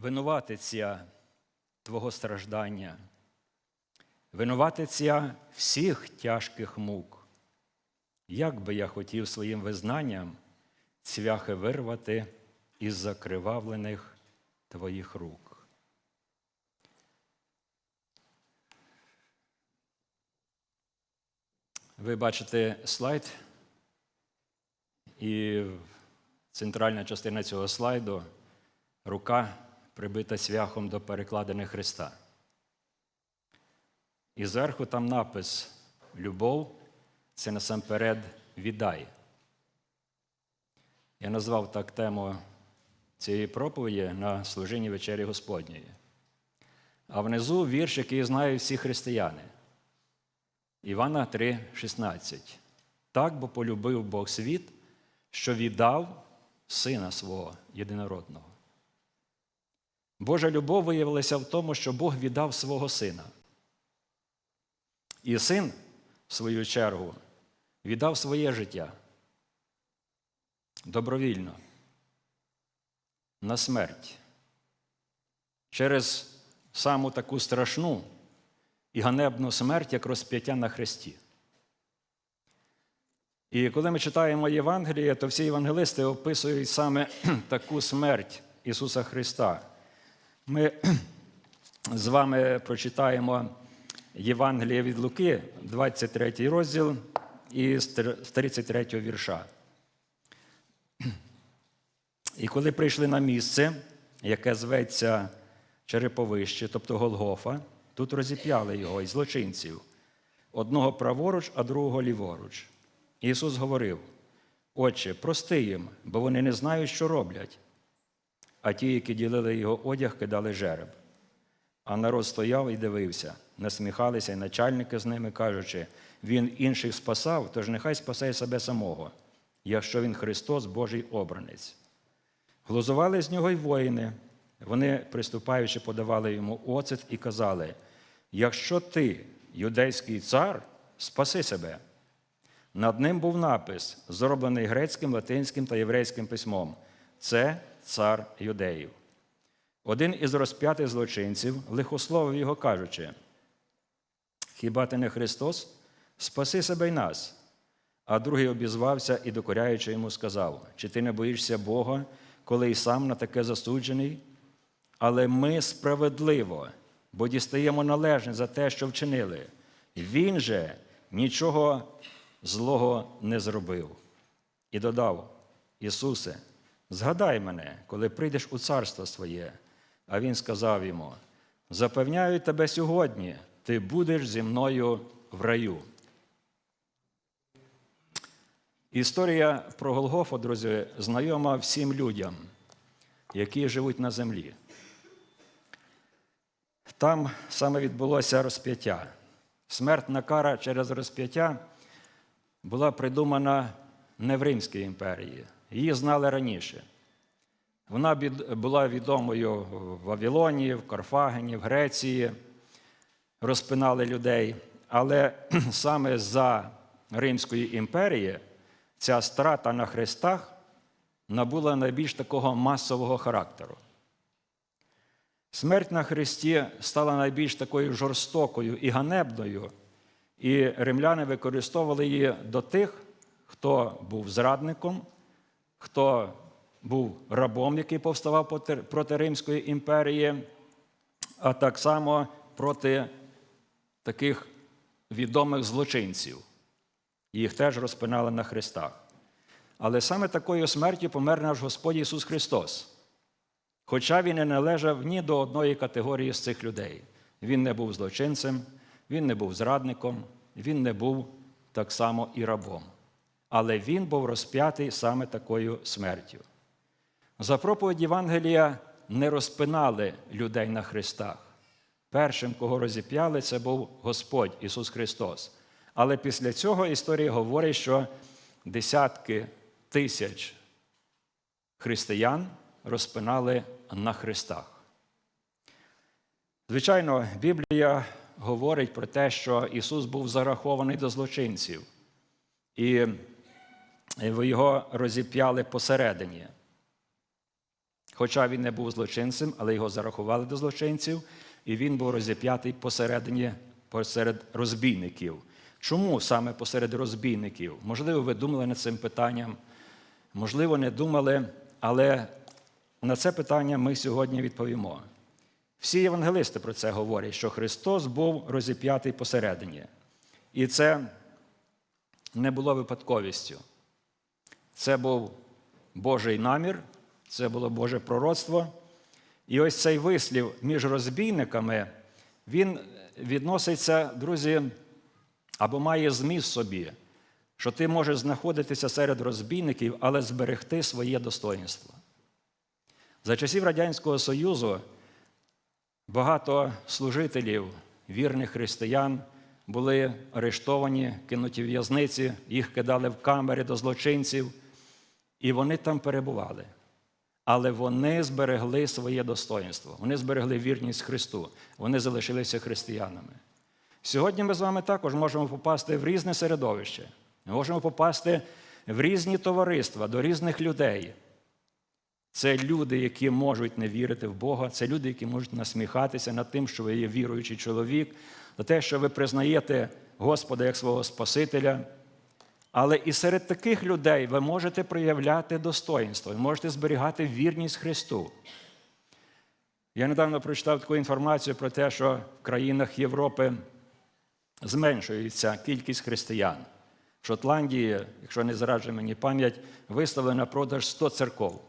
винуватиця Твого страждання, винуватиця всіх тяжких мук. Як би я хотів своїм визнанням цвяхи вирвати із закривавлених Твоїх рук. Ви бачите слайд, і центральна частина цього слайду рука прибита цвяхом до перекладини Христа. І зверху там напис Любов це насамперед віддай. Я назвав так тему цієї проповіді на служінні вечері Господньої. А внизу вірш, який знають всі християни. Івана 3,16. Так бо полюбив Бог світ, що віддав Сина свого єдинородного. Божа любов виявилася в тому, що Бог віддав свого сина. І син, в свою чергу, віддав своє життя добровільно на смерть через саму таку страшну і ганебну смерть, як розп'яття на хресті. І коли ми читаємо Євангеліє, то всі євангелисти описують саме таку смерть Ісуса Христа. Ми з вами прочитаємо Євангеліє від Луки, 23 розділ і з 33 вірша. І коли прийшли на місце, яке зветься Череповище, тобто Голгофа, тут розіп'яли його і злочинців, одного праворуч, а другого ліворуч. Ісус говорив: Отче, прости їм, бо вони не знають, що роблять. А ті, які ділили його одяг, кидали жереб. А народ стояв і дивився, насміхалися і начальники з ними, кажучи, Він інших спасав, тож нехай спасе себе самого, якщо він Христос, Божий обранець. Глузували з нього й воїни. Вони, приступаючи, подавали йому оцет і казали: якщо ти, юдейський цар, спаси себе. Над ним був напис, зроблений грецьким, латинським та єврейським письмом. Це цар юдеїв. Один із розп'ятих злочинців лихословив його, кажучи: Хіба ти не Христос? Спаси себе й нас. А другий обізвався і, докоряючи йому, сказав: Чи ти не боїшся Бога, коли й сам на таке засуджений? Але ми справедливо, бо дістаємо належне за те, що вчинили. Він же нічого злого не зробив. І додав: Ісусе, згадай мене, коли прийдеш у царство своє. А Він сказав йому: Запевняю тебе сьогодні, ти будеш зі мною в раю. Історія про Голгофу, друзі, знайома всім людям, які живуть на землі. Там саме відбулося розп'яття. Смертна кара через розп'яття була придумана не в Римській імперії. Її знали раніше. Вона була відомою в Вавилоні, в Карфагені, в Греції, розпинали людей. Але саме за Римської імперії ця страта на хрестах набула найбільш такого масового характеру. Смерть на Христі стала найбільш такою жорстокою і ганебною, і римляни використовували її до тих, хто був зрадником, хто був рабом, який повставав проти Римської імперії, а так само проти таких відомих злочинців. Їх теж розпинали на хрестах. Але саме такою смертю помер наш Господь Ісус Христос. Хоча Він не належав ні до одної категорії з цих людей. Він не був злочинцем, він не був зрадником, він не був так само і рабом. Але він був розп'ятий саме такою смертю. За проповідь Євангелія не розпинали людей на хрестах. Першим, кого розіп'яли, це був Господь Ісус Христос. Але після цього історія говорить, що десятки тисяч християн розпинали на хрестах. Звичайно, Біблія говорить про те, що Ісус був зарахований до злочинців, і його розіп'яли посередині. Хоча він не був злочинцем, але його зарахували до злочинців, і він був розіп'ятий посередині, посеред розбійників. Чому саме посеред розбійників? Можливо, ви думали над цим питанням, можливо, не думали, але на це питання ми сьогодні відповімо. Всі євангелисти про це говорять, що Христос був розіп'ятий посередині. І це не було випадковістю. Це був Божий намір, це було Боже пророцтво. І ось цей вислів між розбійниками, він відноситься, друзі, або має зміст собі, що ти можеш знаходитися серед розбійників, але зберегти своє достоинство. За часів Радянського Союзу багато служителів, вірних християн, були арештовані, кинуті в в'язниці, їх кидали в камери до злочинців, і вони там перебували. Але вони зберегли своє достоинство, вони зберегли вірність Христу, вони залишилися християнами. Сьогодні ми з вами також можемо попасти в різне середовище, ми можемо попасти в різні товариства, до різних людей. Це люди, які можуть не вірити в Бога, це люди, які можуть насміхатися над тим, що ви є віруючий чоловік, за те, що ви признаєте Господа як свого Спасителя. Але і серед таких людей ви можете проявляти достоинство, ви можете зберігати вірність Христу. Я недавно прочитав таку інформацію про те, що в країнах Європи зменшується кількість християн. В Шотландії, якщо не зраджує мені пам'ять, виставили на продаж 100 церков.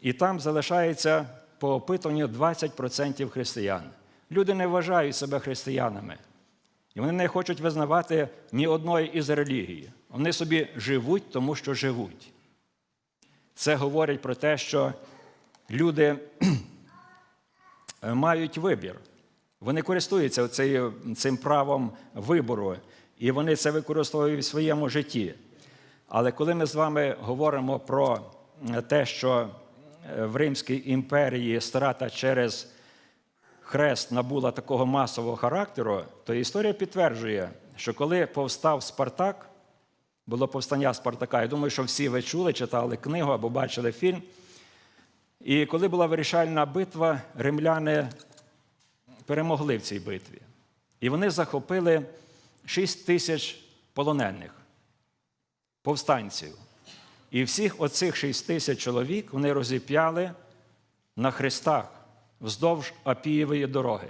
І там залишається по опитуванню 20% християн. Люди не вважають себе християнами. І вони не хочуть визнавати ні одної із релігій. Вони собі живуть, тому що живуть. Це говорить про те, що люди мають вибір. Вони користуються цим правом вибору, і вони це використовують в своєму житті. Але коли ми з вами говоримо про те, що в Римській імперії страта через хрест набула такого масового характеру, то історія підтверджує, що коли повстав Спартак, було повстання Спартака, я думаю, що всі ви чули, читали книгу або бачили фільм. І коли була вирішальна битва, римляни перемогли в цій битві. І вони захопили 6 тисяч полонених, повстанців. І всіх оцих 6 тисяч чоловік вони розіп'яли на хрестах вздовж Апієвої дороги,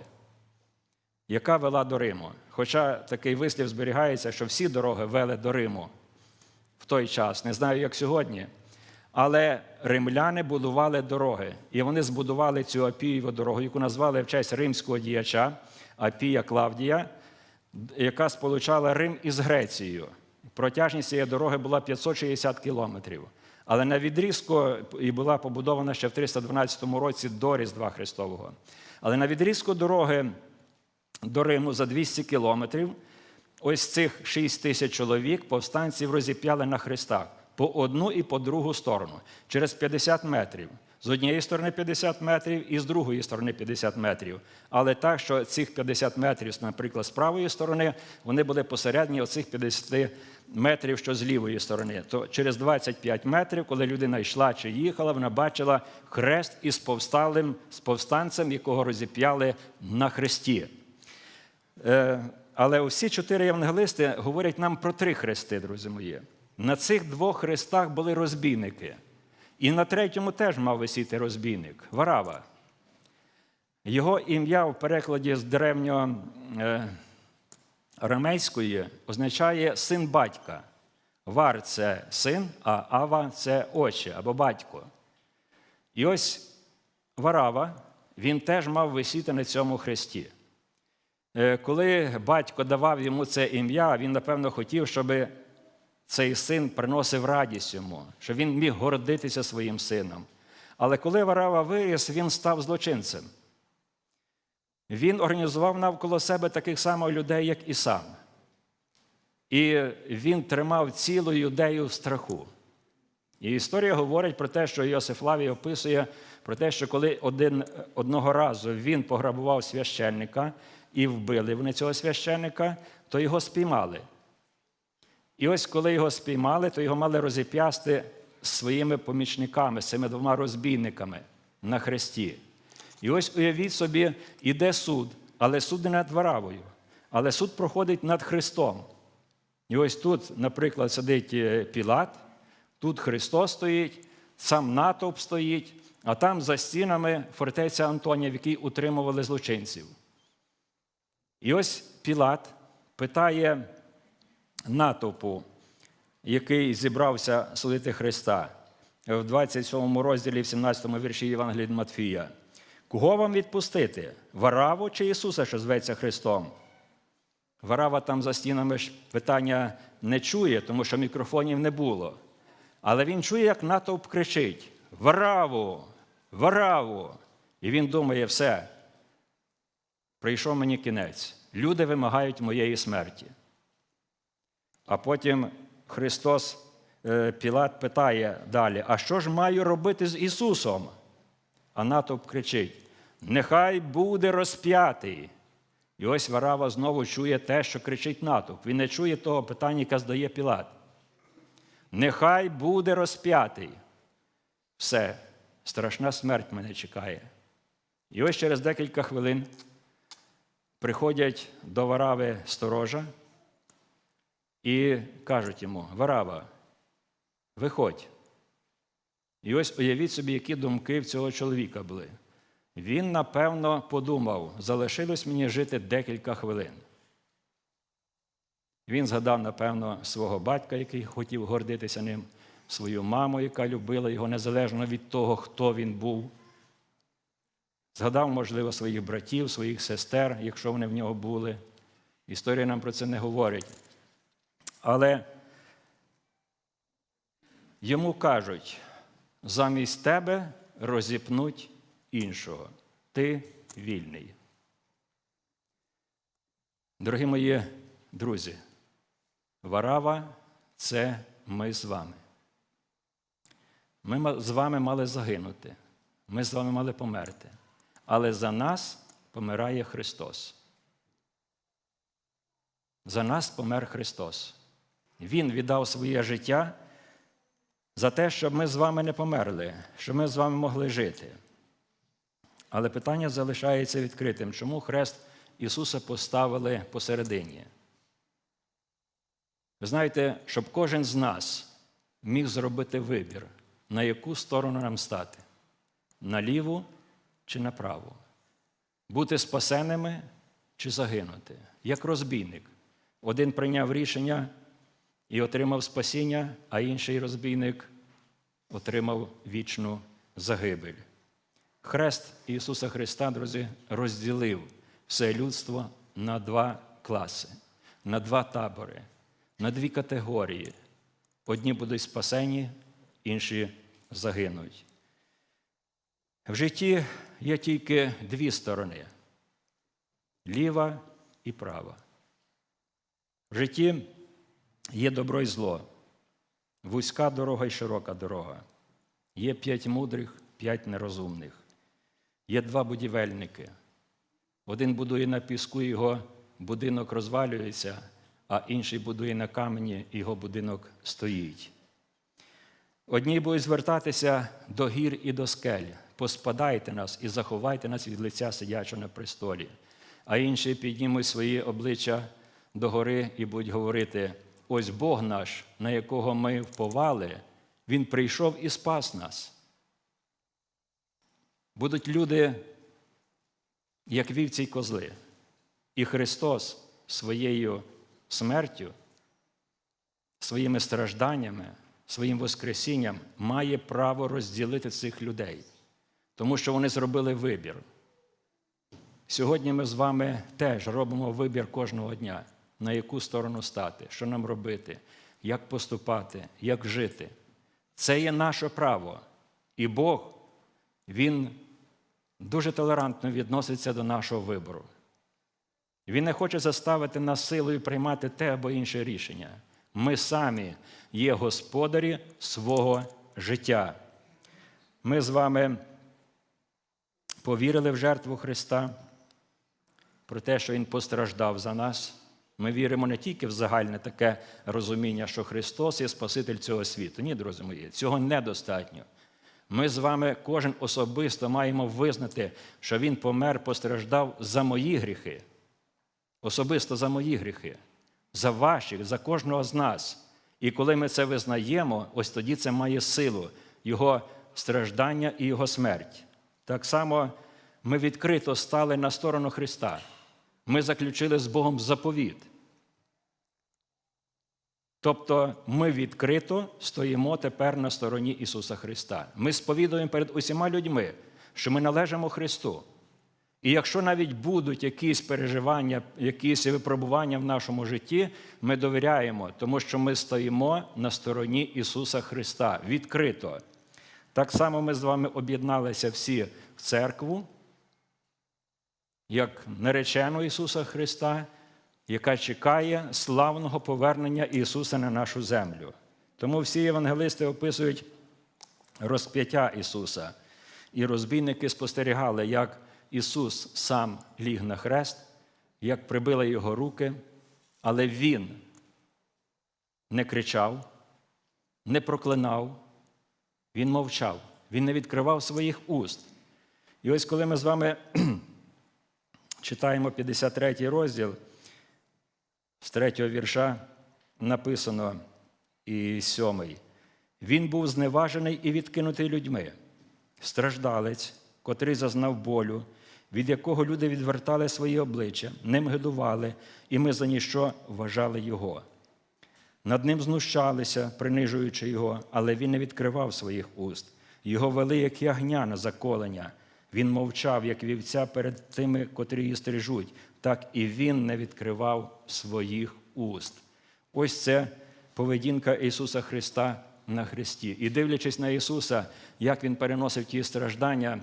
яка вела до Риму. Хоча такий вислів зберігається, що всі дороги вели до Риму в той час, не знаю, як сьогодні. Але римляни будували дороги, і вони збудували цю Апієву дорогу, яку назвали в честь римського діяча Апія Клавдія, яка сполучала Рим із Грецією. Протяжність цієї дороги була 560 кілометрів. Але на відрізку і була побудована ще в 312 році до Різдва Христового. Але на відрізку дороги до Риму за 200 кілометрів ось цих 6 тисяч чоловік повстанців розіп'яли на хрестах по одну і по другу сторону через 50 метрів. З однієї сторони 50 метрів і з другої сторони 50 метрів. Але так, що цих 50 метрів, наприклад, з правої сторони, вони були посередні оцих 50 метрів, що з лівої сторони. То через 25 метрів, коли людина йшла чи їхала, вона бачила хрест із повсталим, з повстанцем, якого розіп'яли на хресті. Е, але усі чотири євангелисти говорять нам про три хрести, друзі мої. На цих двох хрестах були розбійники. І на третьому теж мав висіти розбійник Варава. Його ім'я в перекладі з древнього е, означає син батька. Вар це син, а ава це очі або батько. І ось Варава, він теж мав висіти на цьому хресті. Е, коли батько давав йому це ім'я, він, напевно, хотів, щоб цей син приносив радість йому, щоб він міг гордитися своїм сином. Але коли Варава виріс, він став злочинцем. Він організував навколо себе таких самих людей, як і сам. І він тримав цілу юдею в страху. І історія говорить про те, що Йосиф Лавій описує про те, що коли один, одного разу він пограбував священника і вбили вони цього священника, то його спіймали. І ось коли його спіймали, то його мали розіп'ясти своїми помічниками, з цими двома розбійниками на хресті. І ось уявіть собі, іде суд, але суд не над Варавою, але суд проходить над Христом. І ось тут, наприклад, сидить е, Пілат, тут Христос стоїть, сам натовп стоїть, а там за стінами фортеця Антонія, в якій утримували злочинців. І ось Пілат питає натовпу, який зібрався судити Христа в 27 розділі, в 17 вірші Євангелія від Матфія. Кого вам відпустити? Вараву чи Ісуса, що зветься Христом? Варава там за стінами ж питання не чує, тому що мікрофонів не було. Але він чує, як натовп кричить: Вараву! Вараву! І він думає, все, прийшов мені кінець. Люди вимагають моєї смерті. А потім Христос, е, Пілат питає далі: А що ж маю робити з Ісусом? А натовп кричить: Нехай буде розп'ятий. І ось Варава знову чує те, що кричить натовп. Він не чує того питання, яке здає Пілат. Нехай буде розп'ятий. Все, страшна смерть мене чекає. І ось через декілька хвилин приходять до Варави сторожа і кажуть йому: Варава, виходь. І ось уявіть собі, які думки в цього чоловіка були. Він, напевно, подумав, залишилось мені жити декілька хвилин. Він згадав, напевно, свого батька, який хотів гордитися ним, свою маму, яка любила його незалежно від того, хто він був. Згадав, можливо, своїх братів, своїх сестер, якщо вони в нього були. Історія нам про це не говорить. Але йому кажуть, замість тебе розіпнуть іншого. Ти вільний. Дорогі мої друзі, Варава це ми з вами. Ми з вами мали загинути, ми з вами мали померти. Але за нас помирає Христос. За нас помер Христос. Він віддав своє життя за те, щоб ми з вами не померли, щоб ми з вами могли жити. Але питання залишається відкритим. Чому хрест Ісуса поставили посередині? Ви знаєте, щоб кожен з нас міг зробити вибір, на яку сторону нам стати на ліву чи на праву, бути спасеними чи загинути, як розбійник. Один прийняв рішення і отримав спасіння, а інший розбійник отримав вічну загибель. Хрест Ісуса Христа, друзі, розділив все людство на два класи, на два табори, на дві категорії. Одні будуть спасені, інші загинуть. В житті є тільки дві сторони ліва і права. В житті є добро і зло, вузька дорога і широка дорога. Є п'ять мудрих, п'ять нерозумних. Є два будівельники. Один будує на піску, його будинок розвалюється, а інший будує на камені, його будинок стоїть. Одні будуть звертатися до гір і до скель, поспадайте нас і заховайте нас від лиця сидячого на престолі, а інші піднімуть свої обличчя до гори і будуть говорити: ось Бог наш, на якого ми вповали, Він прийшов і спас нас. Будуть люди, як вівці й козли, і Христос своєю смертю, своїми стражданнями, своїм Воскресінням має право розділити цих людей, тому що вони зробили вибір. Сьогодні ми з вами теж робимо вибір кожного дня, на яку сторону стати, що нам робити, як поступати, як жити. Це є наше право. І Бог, Він дуже толерантно відноситься до нашого вибору. Він не хоче заставити нас силою приймати те або інше рішення. Ми самі є господарі свого життя. Ми з вами повірили в жертву Христа, про те, що Він постраждав за нас, Ми віримо не тільки в загальне таке розуміння, що Христос є Спаситель цього світу. Ні, друзі мої, цього недостатньо. Ми з вами, кожен особисто, маємо визнати, що Він помер, постраждав за мої гріхи, особисто за мої гріхи, за ваші, за кожного з нас. І коли ми це визнаємо, ось тоді це має силу, Його страждання і Його смерть. Так само ми відкрито стали на сторону Христа. Ми заключили з Богом заповіт. Тобто ми відкрито стоїмо тепер на стороні Ісуса Христа. Ми сповідуємо перед усіма людьми, що ми належимо Христу. І якщо навіть будуть якісь переживання, якісь випробування в нашому житті, ми довіряємо, тому що ми стоїмо на стороні Ісуса Христа відкрито. Так само ми з вами об'єдналися всі в церкву, як наречену Ісуса Христа, яка чекає славного повернення Ісуса на нашу землю. Тому всі євангелисти описують розп'яття Ісуса. І розбійники спостерігали, як Ісус сам ліг на хрест, як прибили його руки, але Він не кричав, не проклинав, Він мовчав, Він не відкривав своїх уст. І ось коли ми з вами читаємо 53 розділ, з третього вірша написано і сьомий. Він був зневажений і відкинутий людьми, страждалець, котрий зазнав болю, від якого люди відвертали свої обличчя, ним гидували, і ми за ніщо вважали його. Над ним знущалися, принижуючи його, але він не відкривав своїх уст. Його вели, як ягня на заколення. Він мовчав, як вівця перед тими, котрі її стрижуть, так і він не відкривав своїх уст. Ось це поведінка Ісуса Христа на Христі. І дивлячись на Ісуса, як Він переносив ті страждання,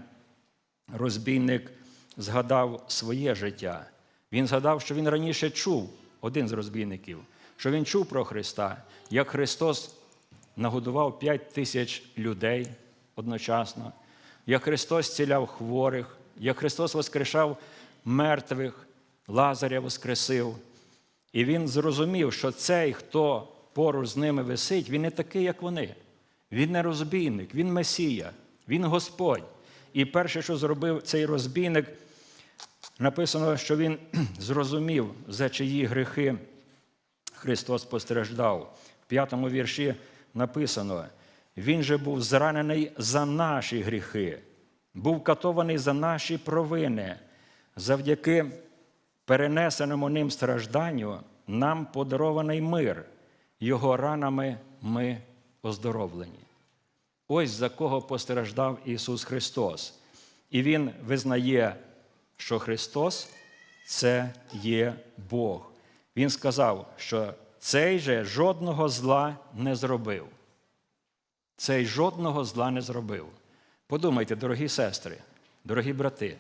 розбійник згадав своє життя. Він згадав, що він раніше чув, один з розбійників, що він чув про Христа, як Христос нагодував п'ять тисяч людей одночасно, як Христос ціляв хворих, як Христос воскрешав мертвих, Лазаря воскресив. І він зрозумів, що цей, хто поруч з ними висить, він не такий, як вони. Він не розбійник, він Месія, він Господь. І перше, що зробив цей розбійник, написано, що він зрозумів, за чиї гріхи Христос постраждав. В п'ятому вірші написано: Він же був зранений за наші гріхи, був катований за наші провини. Завдяки перенесеному ним стражданню нам подарований мир, його ранами ми оздоровлені. Ось за кого постраждав Ісус Христос. І Він визнає, що Христос це є Бог. Він сказав, що цей же жодного зла не зробив. Цей жодного зла не зробив. Подумайте, дорогі сестри, дорогі брати,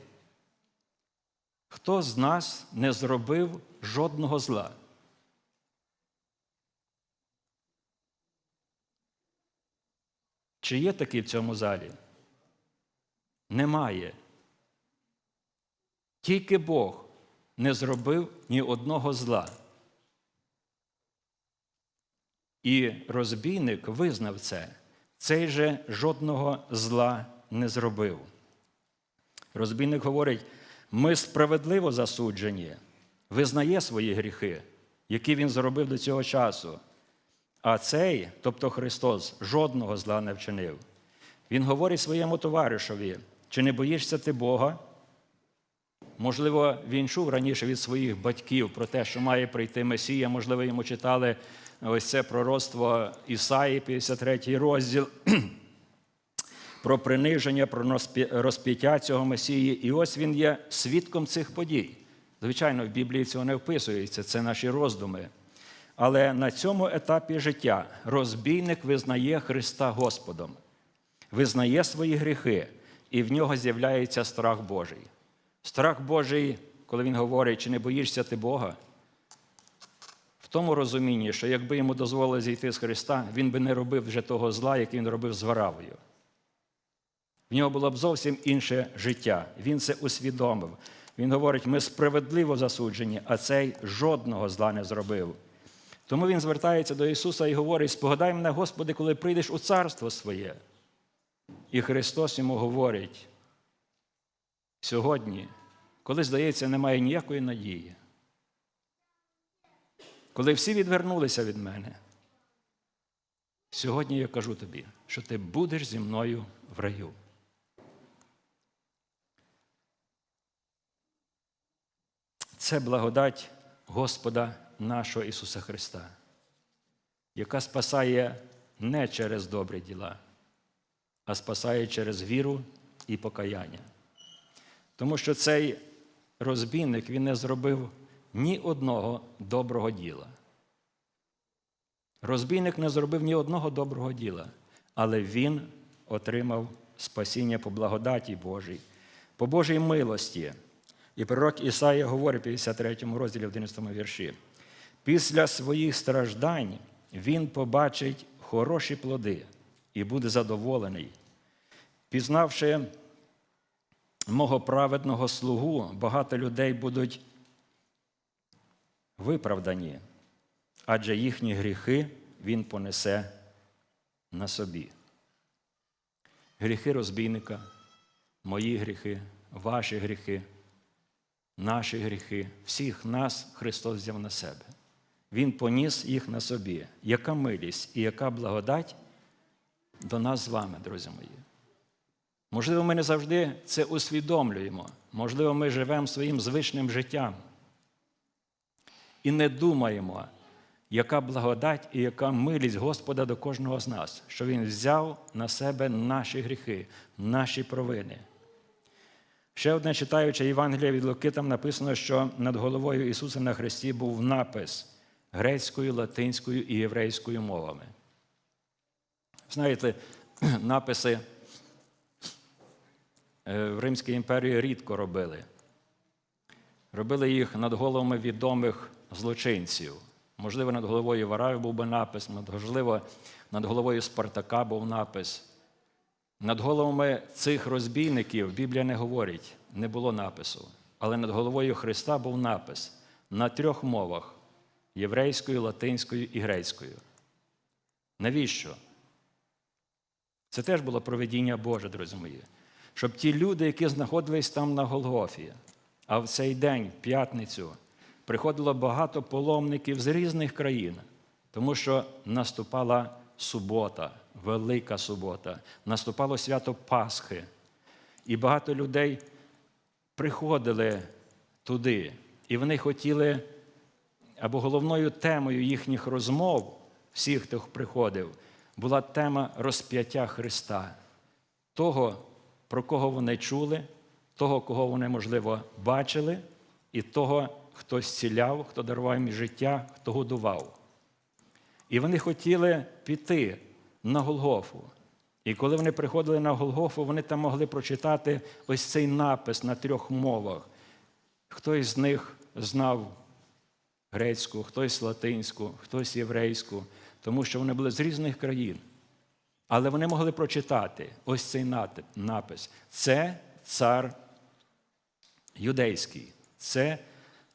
хто з нас не зробив жодного зла? Чи є такі в цьому залі? Немає. Тільки Бог не зробив ні одного зла. І розбійник визнав це. Цей же жодного зла не зробив. Розбійник говорить: ми справедливо засуджені, визнає свої гріхи, які він зробив до цього часу. А цей, тобто Христос, жодного зла не вчинив. Він говорить своєму товаришові, чи не боїшся ти Бога? Можливо, він чув раніше від своїх батьків про те, що має прийти Месія. Можливо, йому читали ось це пророцтво Ісаї, 53 розділ, про приниження, про розп'яття цього Месії. І ось він є свідком цих подій. Звичайно, в Біблії цього не вписується, це наші роздуми. Але на цьому етапі життя розбійник визнає Христа Господом, визнає свої гріхи, і в нього з'являється страх Божий. Страх Божий, коли він говорить, чи не боїшся ти Бога, тому розумінні, що якби йому дозволили зійти з Христа, він би не робив вже того зла, який він робив з Варавою. В нього було б зовсім інше життя. Він це усвідомив. Він говорить: ми справедливо засуджені, а цей жодного зла не зробив. Тому він звертається до Ісуса і говорить: спогадай мене, Господи, коли прийдеш у царство своє. І Христос йому говорить: сьогодні, коли, здається, немає ніякої надії, коли всі відвернулися від мене, сьогодні я кажу тобі, що ти будеш зі мною в раю. Це благодать Господа нашого Ісуса Христа, яка спасає не через добрі діла, а спасає через віру і покаяння. Тому що цей розбійник він не зробив ні одного доброго діла. Розбійник не зробив ні одного доброго діла, але він отримав спасіння по благодаті Божій, по Божій милості. І пророк Ісаїя говорить в 53 розділі 11 вірші: після своїх страждань він побачить хороші плоди і буде задоволений. Пізнавши мого праведного слугу, багато людей будуть виправдані, адже їхні гріхи він понесе на собі. Гріхи розбійника, мої гріхи, ваші гріхи, наші гріхи, всіх нас Христос взяв на себе. Він поніс їх на собі. Яка милість і яка благодать до нас з вами, друзі мої. Можливо, ми не завжди це усвідомлюємо. Можливо, ми живемо своїм звичним життям і не думаємо, яка благодать і яка милість Господа до кожного з нас, що Він взяв на себе наші гріхи, наші провини. Ще одне читаючи Євангелія від Луки, там написано, що над головою Ісуса на Христі був напис грецькою, латинською і єврейською мовами. Знаєте, написи е, в Римській імперії рідко робили. Робили їх над головами відомих злочинців. Можливо, над головою Вараю був би напис, можливо, над головою Спартака був напис. Над головами цих розбійників Біблія не говорить, не було напису. Але над головою Христа був напис на трьох мовах єврейською, латинською і грецькою. Навіщо? Це теж було проведіння Боже, друзі мої. Щоб ті люди, які знаходились там на Голгофі, а в цей день, п'ятницю, приходило багато паломників з різних країн, тому що наступала субота, Велика субота, наступало свято Пасхи. І багато людей приходили туди, і вони хотіли, або головною темою їхніх розмов, всіх, хто приходив, була тема розп'яття Христа, того, про кого вони чули, того, кого вони, можливо, бачили, і того, хто зціляв, хто дарував їм життя, хто годував. І вони хотіли піти на Голгофу. І коли вони приходили на Голгофу, вони там могли прочитати ось цей напис на трьох мовах. Хтось з них знав грецьку, хтось латинську, хтось єврейську, тому що вони були з різних країн. Але вони могли прочитати ось цей напис. Це цар юдейський. Це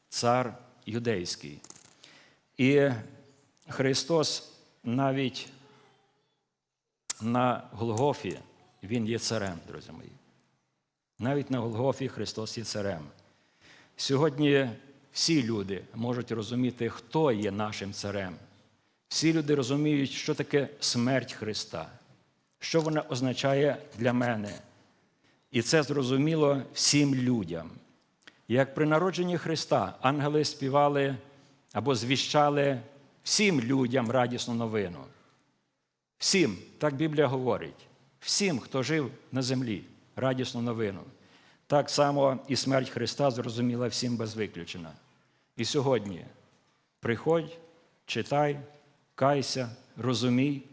цар юдейський. І Христос навіть на Голгофі Він є царем, друзі мої. Навіть на Голгофі Христос є царем. Сьогодні всі люди можуть розуміти, хто є нашим царем. Всі люди розуміють, що таке смерть Христа, що вона означає для мене. І це зрозуміло всім людям. Як при народженні Христа ангели співали або звіщали всім людям радісну новину. Всім, так Біблія говорить, всім, хто жив на землі, радісну новину. Так само і смерть Христа зрозуміла всім без виключення. І сьогодні приходь, читай, кайся, розумій,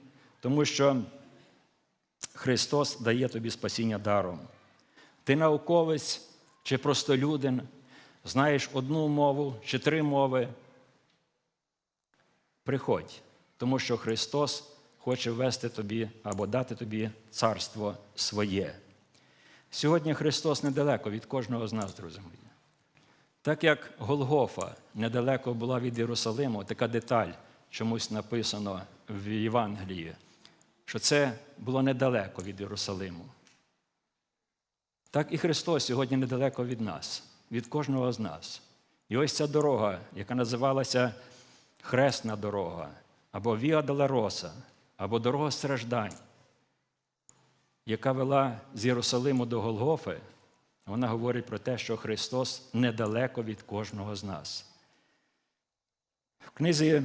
тому що Христос дає тобі спасіння даром. Ти науковець чи простолюдин, знаєш одну мову чи три мови. Приходь, тому що Христос хоче ввести тобі або дати тобі царство своє. Сьогодні Христос недалеко від кожного з нас, друзі мої. Так як Голгофа недалеко була від Єрусалиму, така деталь чомусь написано в Євангелії, що це було недалеко від Єрусалиму. Так і Христос сьогодні недалеко від нас, від кожного з нас. І ось ця дорога, яка називалася Хресна дорога, або Віа Долороса, або дорога страждань, яка вела з Єрусалиму до Голгофи, вона говорить про те, що Христос недалеко від кожного з нас. В книзі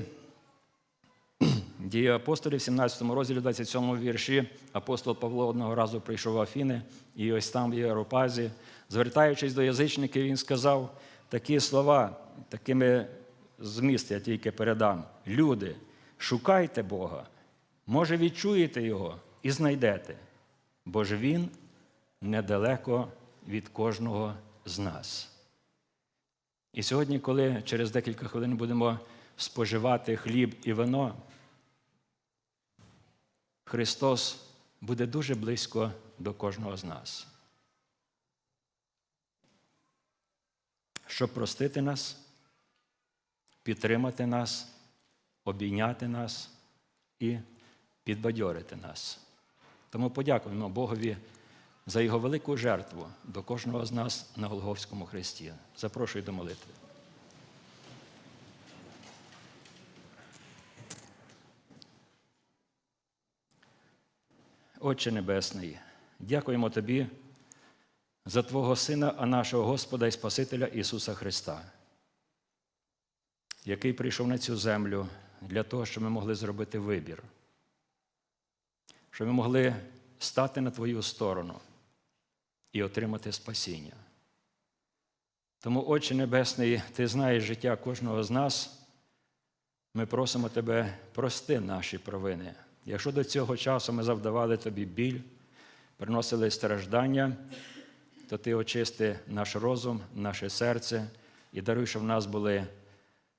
Дії апостолів, в 17 розділі, 27 вірші, апостол Павло одного разу прийшов в Афіни, і ось там в Європазі, звертаючись до язичників, він сказав такі слова, такими зміст я тільки передам. Люди, шукайте Бога, може, відчуєте Його і знайдете, бо ж Він недалеко від кожного з нас. І сьогодні, коли через декілька хвилин будемо споживати хліб і вино, Христос буде дуже близько до кожного з нас. Щоб простити нас, підтримати нас, обійняти нас і підбадьорити нас. Тому подякуємо Богові за його велику жертву до кожного з нас на Голговському хресті. Запрошую до молитви. Отче Небесний, дякуємо Тобі за Твого Сина, а нашого Господа і Спасителя Ісуса Христа, який прийшов на цю землю для того, щоб ми могли зробити вибір, щоб ми могли стати на Твою сторону і отримати спасіння. Тому, Отче Небесний, Ти знаєш життя кожного з нас. Ми просимо Тебе, прости наші провини. Якщо до цього часу ми завдавали Тобі біль, приносили страждання, то Ти очисти наш розум, наше серце і даруй, щоб в нас були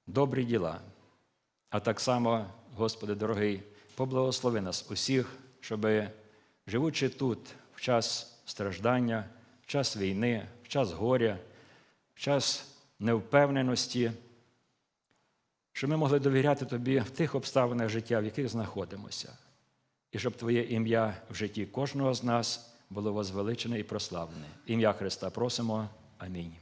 добрі діла. А так само, Господи дорогий, поблагослови нас усіх, щоб, живучи тут в час страждання, в час війни, в час горя, в час невпевненості, щоб ми могли довіряти Тобі в тих обставинах життя, в яких знаходимося, і щоб Твоє ім'я в житті кожного з нас було возвеличене і прославлене. Ім'я Христа просимо. Амінь.